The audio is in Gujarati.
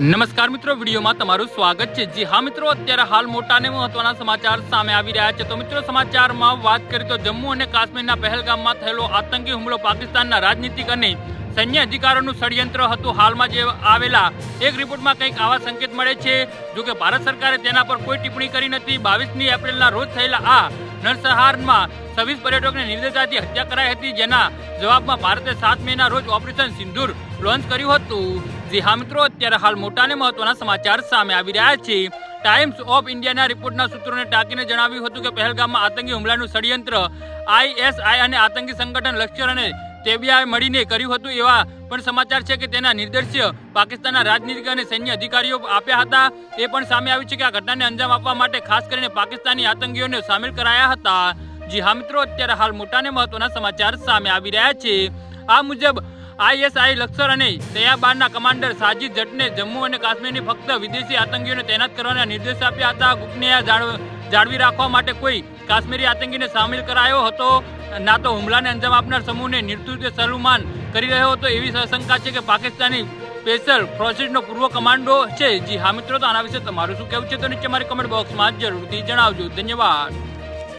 નમસ્કાર મિત્રો, વિડીયોમાં તમારું સ્વાગત છે. જી હા મિત્રો, અત્યારે હાલ મોટા અને મહત્વના સમાચાર સામે આવી રહ્યા છે. તો મિત્રો, સમાચારમાં વાત કરીએ તો જમ્મુ અને કાશ્મીરના પહેલગામમાં થયેલો આતંકી હુમલો પાકિસ્તાનના રાજનીતિક અને સૈન્ય અધિકારોનું ષડયંત્ર હતું. હાલમાં જે આવેલા, એક રિપોર્ટમાં કંઈક આવા સંકેત મળે છે. જો કે ભારત સરકારે તેના પર કોઈ ટિપ્પણી કરી નથી. બાવીસમી એપ્રિલના રોજ થયેલા આ નરસંહારમાં છવ્વીસ પર્યટકોને નિર્દેશાથી હત્યા કરાઈ હતી, જેના જવાબમાં ભારતે સાત મેના રોજ ઓપરેશન સિંદૂર લોન્ચ કર્યું હતું. જી હા મિત્રો, અત્યારે હાલ મોટા અને મહત્વના સમાચાર સામે આવી રહ્યા છે. ટાઈમ્સ ઓફ ઇન્ડિયાના રિપોર્ટના સૂત્રોને ટાંકીને જણાવ્યું હતું કે પહેલગામમાં આતંકી હુમલાનું ષડયંત્ર આઈએસઆઈ અને આતંકી સંગઠન લશ્કર અને તેબિયાએ મળીને કર્યું હતું એવા પણ સમાચાર છે કે તેના નિર્દેશ્ય પાકિસ્તાનના રાજનીતિક અને સૈન્ય અધિકારીઓ આપ્યા હતા. એ પણ સામે આવ્યું છે કે આ ઘટનાને અંજામ આપવા માટે ખાસ કરીને પાકિસ્તાની આતંકીઓને સામેલ કરાયા હતા. જી હા મિત્રો, અત્યારે હાલ મોટા અને મહત્વના સમાચાર સામે આવી રહ્યા છે. આ મુજબ આઈએસઆઈ લશ્કર અને તૈયાબારના કમાન્ડર સાજિદ જટને જમ્મુ અને કાશ્મીરની ફક્ત વિદેશી આતંકીઓને તૈનાત કરવાના નિર્દેશ આપ્યા હતા. ગુપનીય જાળવી રાખવા માટે કોઈ કાશ્મીરી આતંકીને સામેલ કરાયો હતો. ના તો હુમલાને અંજામ આપનાર સમૂહને નેતૃત્વ સલમાન કરી રહ્યો હતો એવી શંકા છે કે પાકિસ્તાની સ્પેશિયલ ફોર્સિસનો પૂર્વ કમાન્ડો છે. જી હા મિત્રો, તો આના વિશે તમારું શું કહેવું છે? તો નીચે મારી કમેન્ટ બોક્સમાં જરૂરથી જણાવજો. ધન્યવાદ.